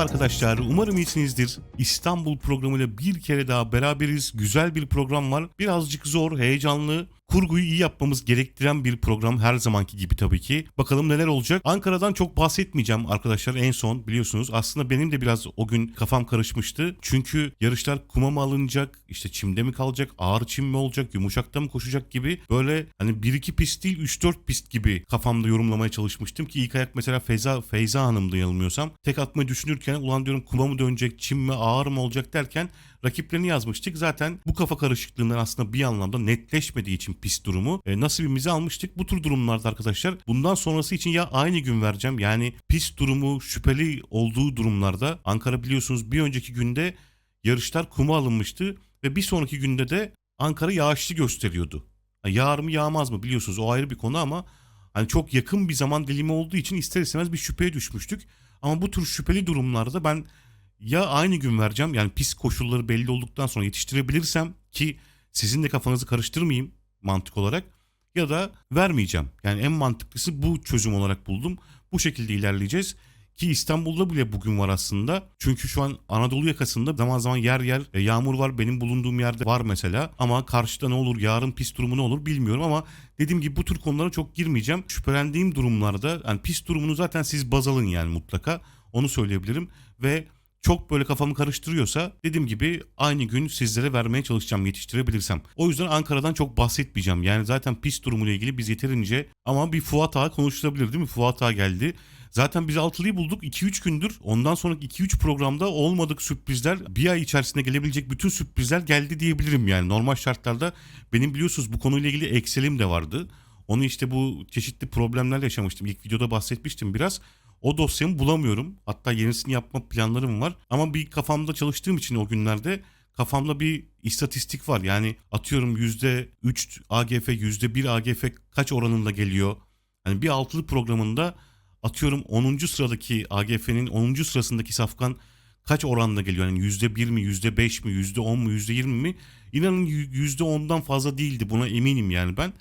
Merhaba arkadaşlar. Umarım iyisinizdir. İstanbul programıyla bir kere daha beraberiz. Güzel bir program var. Birazcık zor, heyecanlı. Kurguyu iyi yapmamız gerektiren bir program her zamanki gibi tabii ki. Bakalım neler olacak. Ankara'dan çok bahsetmeyeceğim arkadaşlar en son biliyorsunuz. Aslında benim de biraz o gün kafam karışmıştı. Çünkü yarışlar kuma mı alınacak, işte çimde mi kalacak, ağır çim mi olacak, yumuşakta mı koşacak gibi böyle hani 1-2 pist değil 3-4 pist gibi kafamda yorumlamaya çalışmıştım ki ilk ayak mesela Feyza, Feyza Hanım'dı yanılmıyorsam. Tek atmayı düşünürken ulan diyorum kuma mı dönecek, çim mi ağır mı olacak derken rakiplerini yazmıştık. Zaten bu kafa karışıklığından aslında bir anlamda netleşmediği için pist durumu e, nasibimizi almıştık. Bu tür durumlarda arkadaşlar bundan sonrası için ya aynı gün vereceğim yani pist durumu şüpheli olduğu durumlarda Ankara biliyorsunuz bir önceki günde yarışlar kuma alınmıştı ve bir sonraki günde de Ankara yağışlı gösteriyordu. Ha, Yağar mı yağmaz mı biliyorsunuz o ayrı bir konu ama hani çok yakın bir zaman dilimi olduğu için ister istemez bir şüpheye düşmüştük. Ama bu tür şüpheli durumlarda ben ya aynı gün vereceğim yani pis koşulları belli olduktan sonra yetiştirebilirsem ki sizin de kafanızı karıştırmayayım mantık olarak ya da vermeyeceğim. Yani en mantıklısı bu çözüm olarak buldum. Bu şekilde ilerleyeceğiz. Ki İstanbul'da bile bugün var aslında. Çünkü şu an Anadolu yakasında zaman zaman yer yer e, yağmur var. Benim bulunduğum yerde var mesela. Ama karşıda ne olur, yarın pist durumu ne olur bilmiyorum ama dediğim gibi bu tür konulara çok girmeyeceğim. Şüphelendiğim durumlarda yani pist durumunu zaten siz baz alın yani mutlaka. Onu söyleyebilirim ve çok böyle kafamı karıştırıyorsa dediğim gibi aynı gün sizlere vermeye çalışacağım yetiştirebilirsem. O yüzden Ankara'dan çok bahsetmeyeceğim. Yani zaten pist durumuyla ilgili biz yeterince ama bir Fuat Ağa konuşulabilir değil mi? Fuat Ağa geldi. Zaten biz altılıyı bulduk 2-3 gündür. Ondan sonraki 2-3 programda olmadık sürprizler bir ay içerisinde gelebilecek bütün sürprizler geldi diyebilirim yani. Normal şartlarda benim biliyorsunuz bu konuyla ilgili Excel'im de vardı. Onu işte bu çeşitli problemlerle yaşamıştım. İlk videoda bahsetmiştim biraz. O dosyamı bulamıyorum. Hatta yenisini yapma planlarım var. Ama bir kafamda çalıştığım için o günlerde kafamda bir istatistik var. Yani atıyorum %3 AGF, %1 AGF kaç oranında geliyor? Hani bir altılı programında atıyorum 10. sıradaki AGF'nin 10. sırasındaki safkan kaç oranla geliyor? Yani %1 mi, %5 mi, %10 mu, %20 mi? İnanın %10'dan fazla değildi. Buna eminim yani ben.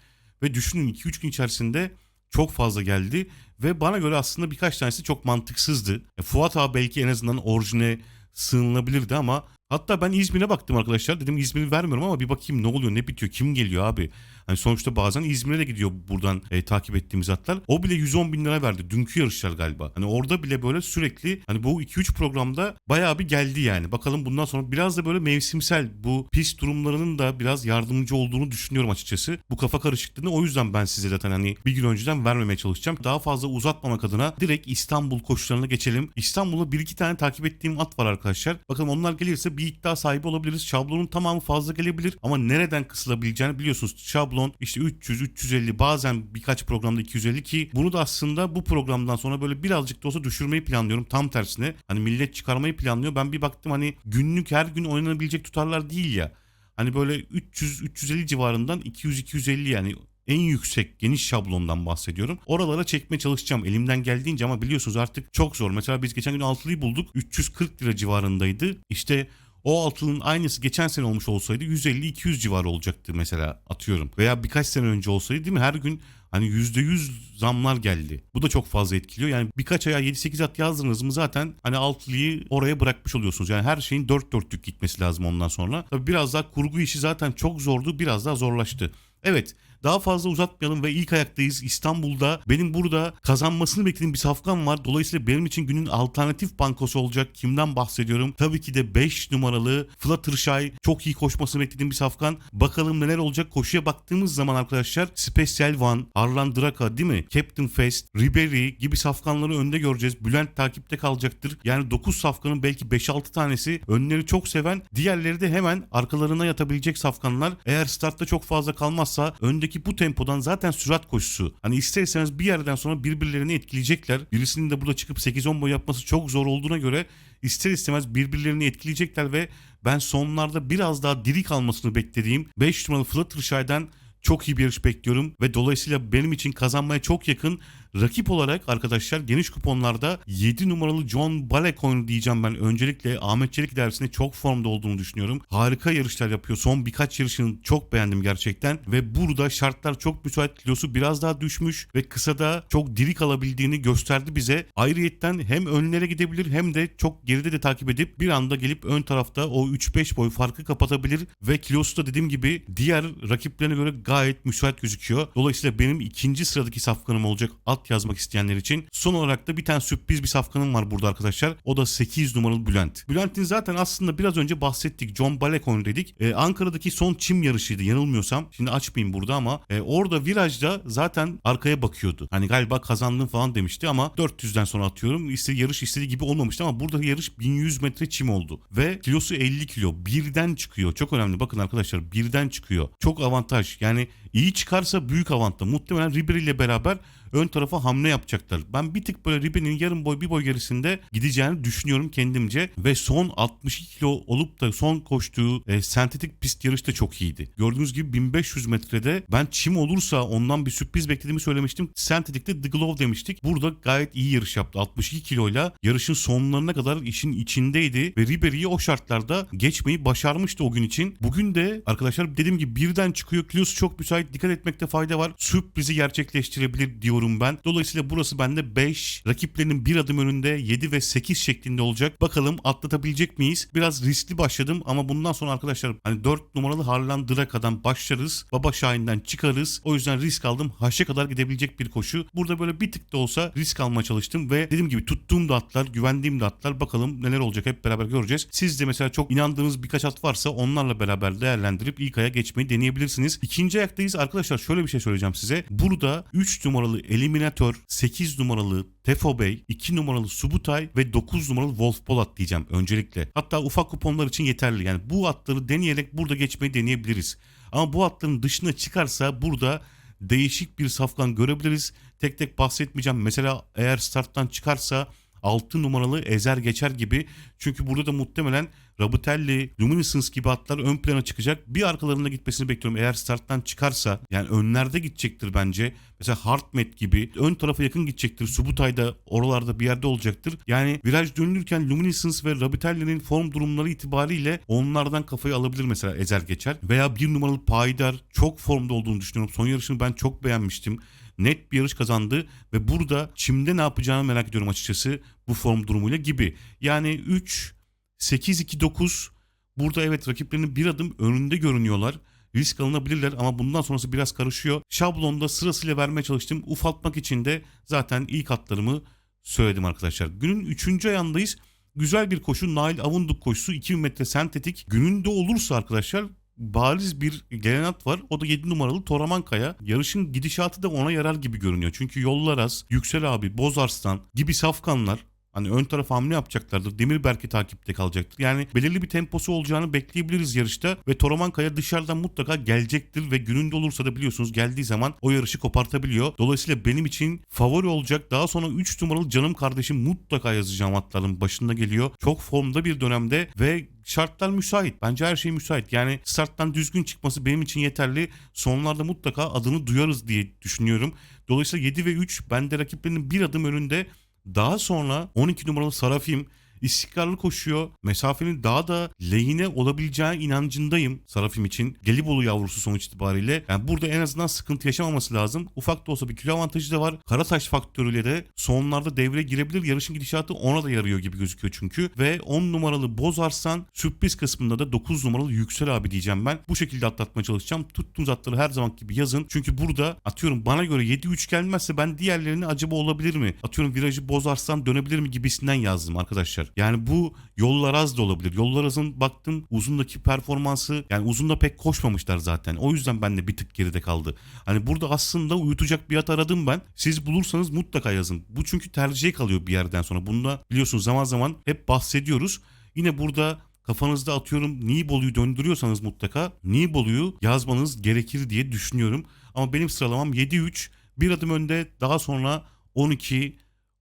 Ve düşünün 2-3 gün içerisinde çok fazla geldi ve bana göre aslında birkaç tanesi çok mantıksızdı. E, Fuat abi belki en azından orijine sığınılabilirdi ama hatta ben İzmir'e baktım arkadaşlar. Dedim İzmir'i vermiyorum ama bir bakayım ne oluyor ne bitiyor kim geliyor abi. Hani sonuçta bazen İzmir'e de gidiyor buradan e, takip ettiğimiz atlar. O bile 110 bin lira verdi. Dünkü yarışlar galiba. Hani orada bile böyle sürekli hani bu 2-3 programda bayağı bir geldi yani. Bakalım bundan sonra biraz da böyle mevsimsel bu pist durumlarının da biraz yardımcı olduğunu düşünüyorum açıkçası. Bu kafa karışıklığını o yüzden ben size zaten hani bir gün önceden vermemeye çalışacağım. Daha fazla uzatmamak adına direkt İstanbul koşularına geçelim. İstanbul'da bir iki tane takip ettiğim at var arkadaşlar. Bakalım onlar gelirse bir iddia sahibi olabiliriz. Şablonun tamamı fazla gelebilir ama nereden kısılabileceğini biliyorsunuz. Şablon işte 300, 350 bazen birkaç programda 250 ki bunu da aslında bu programdan sonra böyle birazcık da olsa düşürmeyi planlıyorum. Tam tersine hani millet çıkarmayı planlıyor. Ben bir baktım hani günlük her gün oynanabilecek tutarlar değil ya. Hani böyle 300 350 civarından 200 250 yani en yüksek geniş şablondan bahsediyorum. Oralara çekmeye çalışacağım elimden geldiğince ama biliyorsunuz artık çok zor. Mesela biz geçen gün altılıyı bulduk 340 lira civarındaydı. İşte o altının aynısı geçen sene olmuş olsaydı 150-200 civarı olacaktı mesela atıyorum. Veya birkaç sene önce olsaydı değil mi her gün hani %100 zamlar geldi. Bu da çok fazla etkiliyor. Yani birkaç aya 7-8 at yazdınız mı zaten hani altılıyı oraya bırakmış oluyorsunuz. Yani her şeyin dört dörtlük gitmesi lazım ondan sonra. Tabii biraz daha kurgu işi zaten çok zordu biraz daha zorlaştı. Evet daha fazla uzatmayalım ve ilk ayaktayız. İstanbul'da benim burada kazanmasını beklediğim bir safkan var. Dolayısıyla benim için günün alternatif bankosu olacak. Kimden bahsediyorum? Tabii ki de 5 numaralı Fluttershy. Çok iyi koşmasını beklediğim bir safkan. Bakalım neler olacak. Koşuya baktığımız zaman arkadaşlar Special One, Arlan Draka değil mi? Captain Fest, Ribery gibi safkanları önde göreceğiz. Bülent takipte kalacaktır. Yani 9 safkanın belki 5-6 tanesi önleri çok seven. Diğerleri de hemen arkalarına yatabilecek safkanlar. Eğer startta çok fazla kalmazsa öndeki bu tempodan zaten sürat koşusu. Hani ister istemez bir yerden sonra birbirlerini etkileyecekler. Birisinin de burada çıkıp 8-10 boy yapması çok zor olduğuna göre ister istemez birbirlerini etkileyecekler ve ben sonlarda biraz daha diri kalmasını beklediğim 5 numaralı Fluttershy'den çok iyi bir yarış bekliyorum ve dolayısıyla benim için kazanmaya çok yakın Rakip olarak arkadaşlar geniş kuponlarda 7 numaralı John Balecoin diyeceğim ben. Öncelikle Ahmet Çelik dersinde çok formda olduğunu düşünüyorum. Harika yarışlar yapıyor. Son birkaç yarışını çok beğendim gerçekten. Ve burada şartlar çok müsait. Kilosu biraz daha düşmüş ve kısada çok diri kalabildiğini gösterdi bize. Ayrıyetten hem önlere gidebilir hem de çok geride de takip edip bir anda gelip ön tarafta o 3-5 boy farkı kapatabilir ve kilosu da dediğim gibi diğer rakiplerine göre gayet müsait gözüküyor. Dolayısıyla benim ikinci sıradaki safkanım olacak at yazmak isteyenler için. Son olarak da bir tane sürpriz bir safkanım var burada arkadaşlar. O da 8 numaralı Bülent. Bülent'in zaten aslında biraz önce bahsettik. John Balecoin dedik. Ee, Ankara'daki son çim yarışıydı yanılmıyorsam. Şimdi açmayayım burada ama e, orada virajda zaten arkaya bakıyordu. Hani galiba kazandım falan demişti ama 400'den sonra atıyorum. İşte yarış istediği gibi olmamıştı ama burada yarış 1100 metre çim oldu. Ve kilosu 50 kilo. Birden çıkıyor. Çok önemli. Bakın arkadaşlar birden çıkıyor. Çok avantaj. Yani iyi çıkarsa büyük avantaj. Muhtemelen Ribery ile beraber ön tarafa hamle yapacaklar. Ben bir tık böyle Ribery'nin yarım boy bir boy gerisinde gideceğini düşünüyorum kendimce. Ve son 62 kilo olup da son koştuğu e, sentetik pist yarış da çok iyiydi. Gördüğünüz gibi 1500 metrede ben çim olursa ondan bir sürpriz beklediğimi söylemiştim. Sentetik'te The Glove demiştik. Burada gayet iyi yarış yaptı. 62 kiloyla yarışın sonlarına kadar işin içindeydi ve Ribery'i o şartlarda geçmeyi başarmıştı o gün için. Bugün de arkadaşlar dediğim gibi birden çıkıyor. Kilosu çok müsait. Dikkat etmekte fayda var. Sürprizi gerçekleştirebilir diyorum ben. Dolayısıyla burası bende 5. Rakiplerinin bir adım önünde 7 ve 8 şeklinde olacak. Bakalım atlatabilecek miyiz? Biraz riskli başladım ama bundan sonra arkadaşlar hani 4 numaralı Harlan Draka'dan başlarız. Baba Şahin'den çıkarız. O yüzden risk aldım. Haşa kadar gidebilecek bir koşu. Burada böyle bir tık da olsa risk almaya çalıştım ve dediğim gibi tuttuğum da atlar, güvendiğim de atlar. Bakalım neler olacak hep beraber göreceğiz. Siz de mesela çok inandığınız birkaç at varsa onlarla beraber değerlendirip ilk aya geçmeyi deneyebilirsiniz. İkinci ayaktayız. Arkadaşlar şöyle bir şey söyleyeceğim size. Burada 3 numaralı Eliminator, 8 numaralı Tefo Bey, 2 numaralı Subutay ve 9 numaralı Wolf Polat diyeceğim öncelikle. Hatta ufak kuponlar için yeterli. Yani bu atları deneyerek burada geçmeyi deneyebiliriz. Ama bu atların dışına çıkarsa burada değişik bir safkan görebiliriz. Tek tek bahsetmeyeceğim. Mesela eğer starttan çıkarsa 6 numaralı ezer geçer gibi. Çünkü burada da muhtemelen Rabutelli, Luminescence gibi atlar ön plana çıkacak. Bir arkalarında gitmesini bekliyorum. Eğer starttan çıkarsa yani önlerde gidecektir bence. Mesela Hartmet gibi ön tarafa yakın gidecektir. Subutay da oralarda bir yerde olacaktır. Yani viraj dönülürken Luminescence ve Rabutelli'nin form durumları itibariyle onlardan kafayı alabilir mesela ezer geçer. Veya bir numaralı Payidar çok formda olduğunu düşünüyorum. Son yarışını ben çok beğenmiştim net bir yarış kazandı ve burada çimde ne yapacağını merak ediyorum açıkçası bu form durumuyla gibi. Yani 3 8 2 9 burada evet rakiplerinin bir adım önünde görünüyorlar. Risk alınabilirler ama bundan sonrası biraz karışıyor. Şablonda sırasıyla vermeye çalıştım. Ufaltmak için de zaten ilk hatlarımı söyledim arkadaşlar. Günün 3. ayağındayız. Güzel bir koşu. Nail Avunduk koşusu 2000 metre sentetik. Gününde olursa arkadaşlar bariz bir gelen at var. O da 7 numaralı Toraman Kaya. Yarışın gidişatı da ona yarar gibi görünüyor. Çünkü Yollar Az, Yüksel abi, Bozarslan gibi safkanlar Hani ön taraf hamle yapacaklardır. Demir belki takipte kalacaktır. Yani belirli bir temposu olacağını bekleyebiliriz yarışta. Ve Toraman Kaya dışarıdan mutlaka gelecektir. Ve gününde olursa da biliyorsunuz geldiği zaman o yarışı kopartabiliyor. Dolayısıyla benim için favori olacak. Daha sonra 3 numaralı canım kardeşim mutlaka yazacağım atların başında geliyor. Çok formda bir dönemde ve şartlar müsait. Bence her şey müsait. Yani starttan düzgün çıkması benim için yeterli. Sonlarda mutlaka adını duyarız diye düşünüyorum. Dolayısıyla 7 ve 3 bende rakiplerinin bir adım önünde daha sonra 12 numaralı Sarafim istikrarlı koşuyor. Mesafenin daha da lehine olabileceği inancındayım Sarafim için. Gelibolu yavrusu sonuç itibariyle. Yani burada en azından sıkıntı yaşamaması lazım. Ufak da olsa bir kilo avantajı da var. Karataş faktörüyle de sonlarda devreye girebilir. Yarışın gidişatı ona da yarıyor gibi gözüküyor çünkü. Ve 10 numaralı Bozarslan sürpriz kısmında da 9 numaralı Yüksel abi diyeceğim ben. Bu şekilde atlatmaya çalışacağım. Tuttuğunuz atları her zaman gibi yazın. Çünkü burada atıyorum bana göre 7-3 gelmezse ben diğerlerini acaba olabilir mi? Atıyorum virajı Bozarslan dönebilir mi gibisinden yazdım arkadaşlar. Yani bu yollar az da olabilir. Yollar azın baktım uzundaki performansı yani uzunda pek koşmamışlar zaten. O yüzden ben de bir tık geride kaldı. Hani burada aslında uyutacak bir at aradım ben. Siz bulursanız mutlaka yazın. Bu çünkü tercihe kalıyor bir yerden sonra. Bunda biliyorsunuz zaman zaman hep bahsediyoruz. Yine burada kafanızda atıyorum Nibolu'yu döndürüyorsanız mutlaka Nibolu'yu yazmanız gerekir diye düşünüyorum. Ama benim sıralamam 7-3 bir adım önde daha sonra 12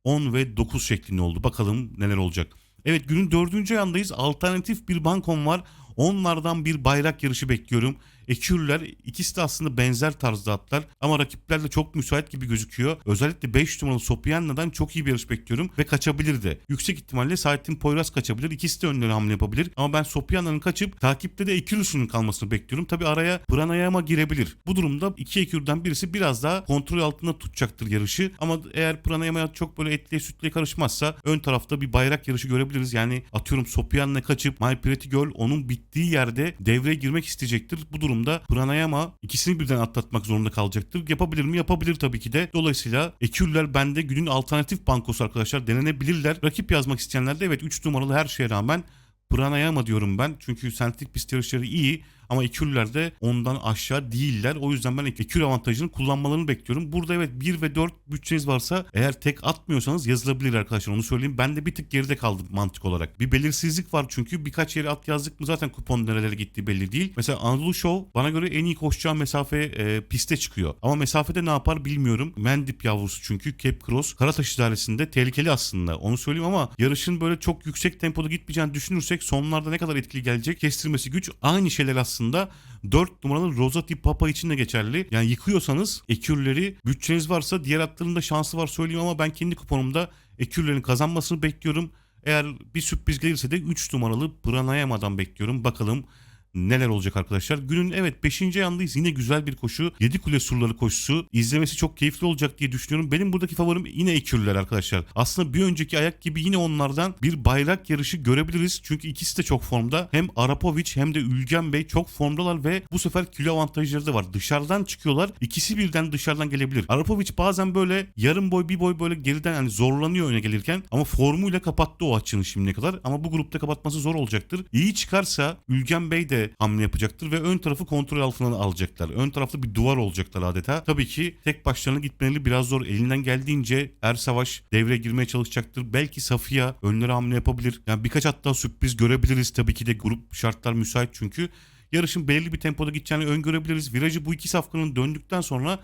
10 ve 9 şeklinde oldu. Bakalım neler olacak. Evet günün dördüncü ayındayız. Alternatif bir bankom var. Onlardan bir bayrak yarışı bekliyorum. Ekürler ikisi de aslında benzer tarzda atlar ama rakipler de çok müsait gibi gözüküyor. Özellikle 5 numaralı Sopianna'dan çok iyi bir yarış bekliyorum ve kaçabilir de. Yüksek ihtimalle Saadettin Poyraz kaçabilir. İkisi de önleri hamle yapabilir. Ama ben Sopianna'nın kaçıp takipte de Ekürüs'ün kalmasını bekliyorum. Tabi araya Pranayama girebilir. Bu durumda iki Ekür'den birisi biraz daha kontrol altında tutacaktır yarışı. Ama eğer Pranayama çok böyle etliye sütlüye karışmazsa ön tarafta bir bayrak yarışı görebiliriz. Yani atıyorum Sopianna kaçıp My Pretty Girl onun bittiği yerde devreye girmek isteyecektir. Bu durumda Pranayama ikisini birden atlatmak zorunda kalacaktır. Yapabilir mi? Yapabilir tabii ki de. Dolayısıyla Ekürler bende günün alternatif bankosu arkadaşlar denenebilirler. Rakip yazmak isteyenler de evet 3 numaralı her şeye rağmen Pranayama diyorum ben. Çünkü sentetik pist yarışları iyi ama ekürler de ondan aşağı değiller. O yüzden ben ekür avantajını kullanmalarını bekliyorum. Burada evet 1 ve 4 bütçeniz varsa eğer tek atmıyorsanız yazılabilir arkadaşlar onu söyleyeyim. Ben de bir tık geride kaldım mantık olarak. Bir belirsizlik var çünkü birkaç yere at yazdık mı zaten kupon nerelere gittiği belli değil. Mesela Anadolu Show bana göre en iyi koşacağı mesafe e, piste çıkıyor. Ama mesafede ne yapar bilmiyorum. Mendip yavrusu çünkü Cape Cross Karataş idaresinde tehlikeli aslında. Onu söyleyeyim ama yarışın böyle çok yüksek tempoda gitmeyeceğini düşünürsek sonlarda ne kadar etkili gelecek kestirmesi güç. Aynı şeyler aslında 4 numaralı Rosati Papa için de geçerli. Yani yıkıyorsanız ekürleri bütçeniz varsa diğer atların da şansı var söyleyeyim ama ben kendi kuponumda ekürlerin kazanmasını bekliyorum. Eğer bir sürpriz gelirse de 3 numaralı Pranayama'dan bekliyorum. Bakalım neler olacak arkadaşlar. Günün evet 5. yandayız. Yine güzel bir koşu. 7 kule surları koşusu. İzlemesi çok keyifli olacak diye düşünüyorum. Benim buradaki favorim yine ekürler arkadaşlar. Aslında bir önceki ayak gibi yine onlardan bir bayrak yarışı görebiliriz. Çünkü ikisi de çok formda. Hem Arapovic hem de Ülgen Bey çok formdalar ve bu sefer kilo avantajları da var. Dışarıdan çıkıyorlar. İkisi birden dışarıdan gelebilir. Arapovic bazen böyle yarım boy bir boy böyle geriden yani zorlanıyor öne gelirken ama formuyla kapattı o açını şimdiye kadar. Ama bu grupta kapatması zor olacaktır. İyi çıkarsa Ülgen Bey de hamle yapacaktır ve ön tarafı kontrol altına alacaklar. Ön tarafta bir duvar olacaklar adeta. Tabii ki tek başlarına gitmeleri biraz zor. Elinden geldiğince Er Savaş devreye girmeye çalışacaktır. Belki Safiye önlere hamle yapabilir. Yani birkaç hatta sürpriz görebiliriz. Tabii ki de grup şartlar müsait çünkü. Yarışın belirli bir tempoda gideceğini öngörebiliriz. Virajı bu iki safkanın döndükten sonra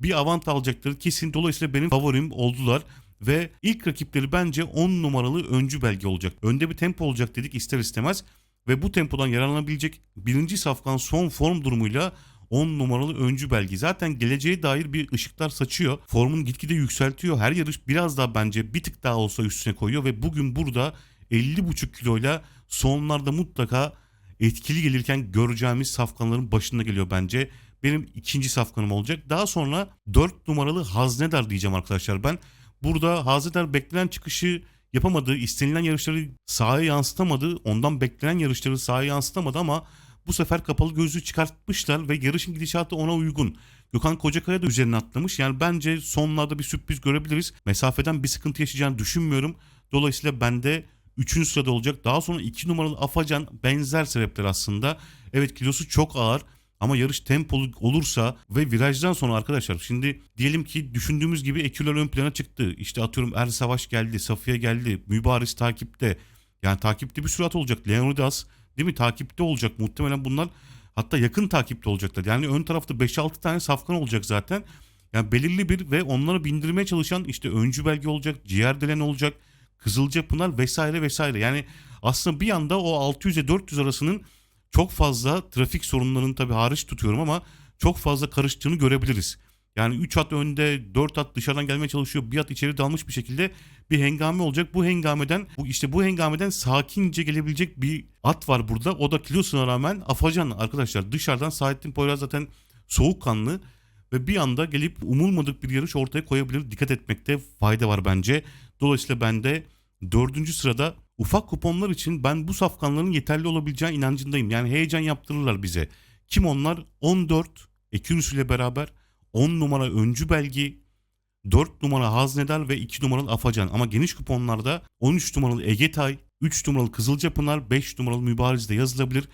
bir avant alacaktır. Kesin dolayısıyla benim favorim oldular. Ve ilk rakipleri bence 10 numaralı öncü belge olacak. Önde bir tempo olacak dedik ister istemez ve bu tempodan yararlanabilecek birinci safkan son form durumuyla 10 numaralı öncü belge. Zaten geleceğe dair bir ışıklar saçıyor. Formunu gitgide yükseltiyor. Her yarış biraz daha bence bir tık daha olsa üstüne koyuyor ve bugün burada 50,5 kiloyla sonlarda mutlaka etkili gelirken göreceğimiz safkanların başında geliyor bence. Benim ikinci safkanım olacak. Daha sonra 4 numaralı Haznedar diyeceğim arkadaşlar ben. Burada Haznedar beklenen çıkışı yapamadı. istenilen yarışları sahaya yansıtamadı. Ondan beklenen yarışları sahaya yansıtamadı ama bu sefer kapalı gözlüğü çıkartmışlar ve yarışın gidişatı ona uygun. Gökhan Kocakaya da üzerine atlamış. Yani bence sonlarda bir sürpriz görebiliriz. Mesafeden bir sıkıntı yaşayacağını düşünmüyorum. Dolayısıyla bende 3. sırada olacak. Daha sonra 2 numaralı Afacan benzer sebepler aslında. Evet kilosu çok ağır ama yarış tempolu olursa ve virajdan sonra arkadaşlar şimdi diyelim ki düşündüğümüz gibi eküler ön plana çıktı. İşte atıyorum Er Savaş geldi, Safiye geldi, Mübariz takipte. Yani takipte bir sürat olacak. Leonidas değil mi takipte olacak muhtemelen bunlar hatta yakın takipte olacaklar. Yani ön tarafta 5-6 tane safkan olacak zaten. Yani belirli bir ve onları bindirmeye çalışan işte öncü belge olacak, ciğer delen olacak, Kızılcapınar vesaire vesaire. Yani aslında bir anda o 600 ile 400 arasının çok fazla trafik sorunlarını tabii hariç tutuyorum ama çok fazla karıştığını görebiliriz. Yani 3 at önde 4 at dışarıdan gelmeye çalışıyor. Bir at içeri dalmış bir şekilde bir hengame olacak. Bu hengameden bu işte bu hengameden sakince gelebilecek bir at var burada. O da kilosuna rağmen afacan arkadaşlar. Dışarıdan Saadettin Poyraz zaten soğukkanlı ve bir anda gelip umulmadık bir yarış ortaya koyabilir. Dikkat etmekte fayda var bence. Dolayısıyla ben de dördüncü sırada ufak kuponlar için ben bu safkanların yeterli olabileceğine inancındayım. Yani heyecan yaptırırlar bize. Kim onlar? 14 Ekürüs ile beraber 10 numara öncü belgi 4 numara Haznedar ve 2 numaralı Afacan. Ama geniş kuponlarda 13 numaralı Egetay, 3 numaralı Kızılcapınar, 5 numaralı Mübariz de yazılabilir.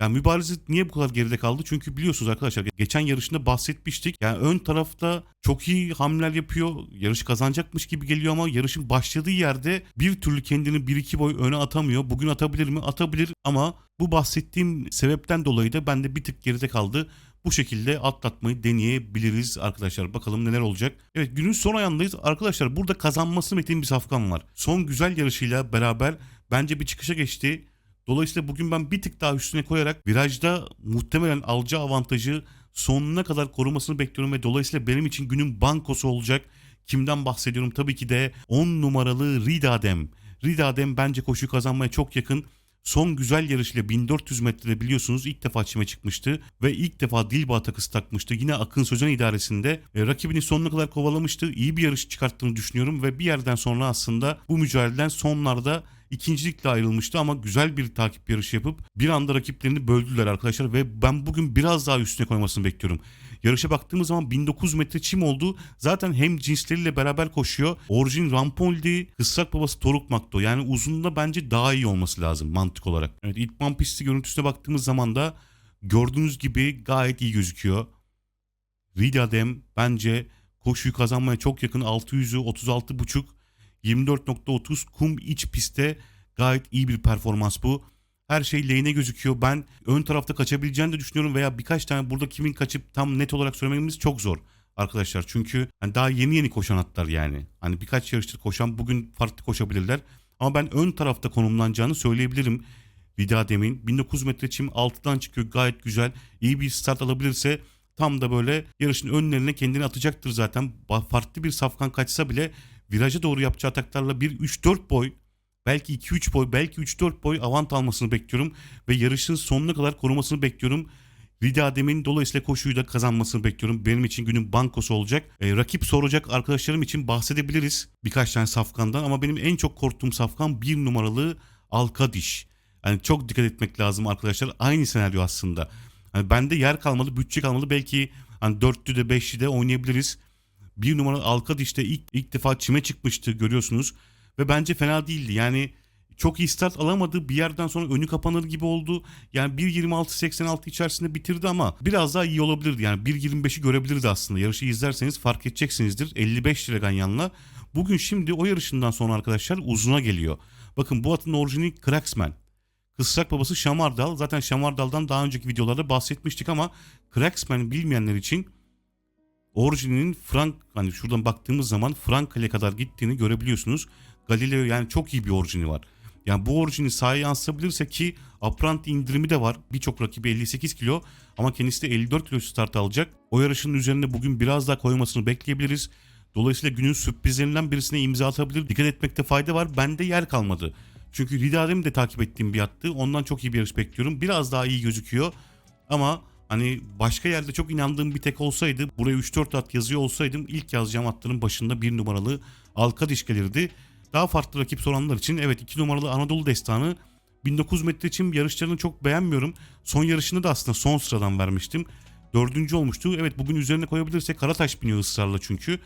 Yani mübariz niye bu kadar geride kaldı? Çünkü biliyorsunuz arkadaşlar geçen yarışında bahsetmiştik. Yani ön tarafta çok iyi hamleler yapıyor. Yarışı kazanacakmış gibi geliyor ama yarışın başladığı yerde bir türlü kendini 1-2 boy öne atamıyor. Bugün atabilir mi? Atabilir ama bu bahsettiğim sebepten dolayı da bende bir tık geride kaldı. Bu şekilde atlatmayı deneyebiliriz arkadaşlar. Bakalım neler olacak. Evet günün son ayağındayız. Arkadaşlar burada kazanması metin bir safkan var. Son güzel yarışıyla beraber bence bir çıkışa geçti. Dolayısıyla bugün ben bir tık daha üstüne koyarak virajda muhtemelen alacağı avantajı sonuna kadar korumasını bekliyorum ve dolayısıyla benim için günün bankosu olacak. Kimden bahsediyorum? Tabii ki de 10 numaralı Ridadem. Ridadem bence koşuyu kazanmaya çok yakın. Son güzel yarışıyla 1400 metrede biliyorsunuz ilk defa çime çıkmıştı ve ilk defa Dilba takısı takmıştı. Yine Akın Sözen idaresinde e, rakibini sonuna kadar kovalamıştı. İyi bir yarış çıkarttığını düşünüyorum ve bir yerden sonra aslında bu mücadeleden sonlarda ikincilikle ayrılmıştı ama güzel bir takip yarışı yapıp bir anda rakiplerini böldüler arkadaşlar ve ben bugün biraz daha üstüne koymasını bekliyorum. Yarışa baktığımız zaman 1900 metre çim oldu. Zaten hem cinsleriyle beraber koşuyor. Orijin Rampoldi, kısrak babası Toruk Makto. Yani uzunluğunda bence daha iyi olması lazım mantık olarak. Evet İtman pisti görüntüsüne baktığımız zaman da gördüğünüz gibi gayet iyi gözüküyor. Ridadem bence koşuyu kazanmaya çok yakın 600'ü 36.5 24.30 kum iç pistte gayet iyi bir performans bu. Her şey lane'e gözüküyor. Ben ön tarafta kaçabileceğini de düşünüyorum veya birkaç tane burada kimin kaçıp tam net olarak söylememiz çok zor arkadaşlar. Çünkü hani daha yeni yeni koşan atlar yani. Hani birkaç yarıştır koşan bugün farklı koşabilirler. Ama ben ön tarafta konumlanacağını söyleyebilirim. Vida demin 1900 metre çim 6'dan çıkıyor gayet güzel. İyi bir start alabilirse tam da böyle yarışın önlerine kendini atacaktır zaten. Farklı bir safkan kaçsa bile viraja doğru yapacağı ataklarla bir 3-4 boy belki 2-3 boy belki 3-4 boy avant almasını bekliyorum ve yarışın sonuna kadar korumasını bekliyorum. Ridadem'in dolayısıyla koşuyu da kazanmasını bekliyorum. Benim için günün bankosu olacak. E, rakip soracak arkadaşlarım için bahsedebiliriz birkaç tane safkandan ama benim en çok korktuğum safkan bir numaralı Alkadiş. Yani çok dikkat etmek lazım arkadaşlar. Aynı senaryo aslında. Yani bende yer kalmalı, bütçe kalmalı. Belki hani dörtlü de beşli de oynayabiliriz. Bir numaralı Alkadiş'te ilk, ilk defa çime çıkmıştı görüyorsunuz. Ve bence fena değildi. Yani çok iyi start alamadı. Bir yerden sonra önü kapanır gibi oldu. Yani 1.26.86 içerisinde bitirdi ama biraz daha iyi olabilirdi. Yani 1.25'i görebilirdi aslında. Yarışı izlerseniz fark edeceksinizdir. 55 lira Ganyan'la. Bugün şimdi o yarışından sonra arkadaşlar uzuna geliyor. Bakın bu atın orijini Kraxman. Kısrak babası Şamardal. Zaten Şamardal'dan daha önceki videolarda bahsetmiştik ama Kraxman bilmeyenler için orijinin Frank hani şuradan baktığımız zaman Frankale kadar gittiğini görebiliyorsunuz. Galileo yani çok iyi bir orijini var. Yani bu orijini sahaya yansıtabilirse ki Apranti indirimi de var. Birçok rakibi 58 kilo ama kendisi de 54 kilo start alacak. O yarışın üzerine bugün biraz daha koymasını bekleyebiliriz. Dolayısıyla günün sürprizlerinden birisine imza atabilir. Dikkat etmekte fayda var. Bende yer kalmadı. Çünkü Ridarim de takip ettiğim bir attı. Ondan çok iyi bir yarış bekliyorum. Biraz daha iyi gözüküyor. Ama hani başka yerde çok inandığım bir tek olsaydı buraya 3-4 at yazıyor olsaydım ilk yazacağım atların başında bir numaralı Alkadiş gelirdi. Daha farklı rakip soranlar için evet 2 numaralı Anadolu Destanı 1900 metre için yarışlarını çok beğenmiyorum. Son yarışını da aslında son sıradan vermiştim. Dördüncü olmuştu. Evet bugün üzerine koyabilirsek Karataş biniyor ısrarla çünkü.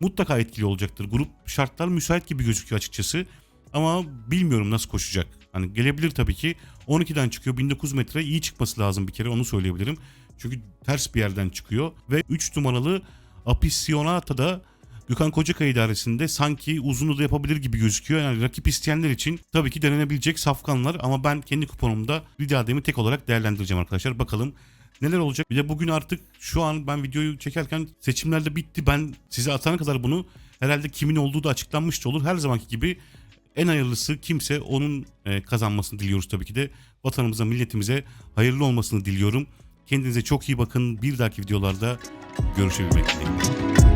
Mutlaka etkili olacaktır. Grup şartlar müsait gibi gözüküyor açıkçası. Ama bilmiyorum nasıl koşacak. Hani gelebilir tabii ki. 12'den çıkıyor. 1900 metre iyi çıkması lazım bir kere onu söyleyebilirim. Çünkü ters bir yerden çıkıyor. Ve 3 numaralı Apissionata da Gökhan Kocakay idaresinde sanki uzunu da yapabilir gibi gözüküyor. Yani rakip isteyenler için tabii ki denenebilecek safkanlar ama ben kendi kuponumda Ridadem'i tek olarak değerlendireceğim arkadaşlar. Bakalım neler olacak. Bir de bugün artık şu an ben videoyu çekerken seçimler de bitti. Ben size atana kadar bunu herhalde kimin olduğu da açıklanmıştı olur. Her zamanki gibi en hayırlısı kimse onun e, kazanmasını diliyoruz tabii ki de. Vatanımıza, milletimize hayırlı olmasını diliyorum. Kendinize çok iyi bakın. Bir dahaki videolarda görüşebilmek dileğiyle.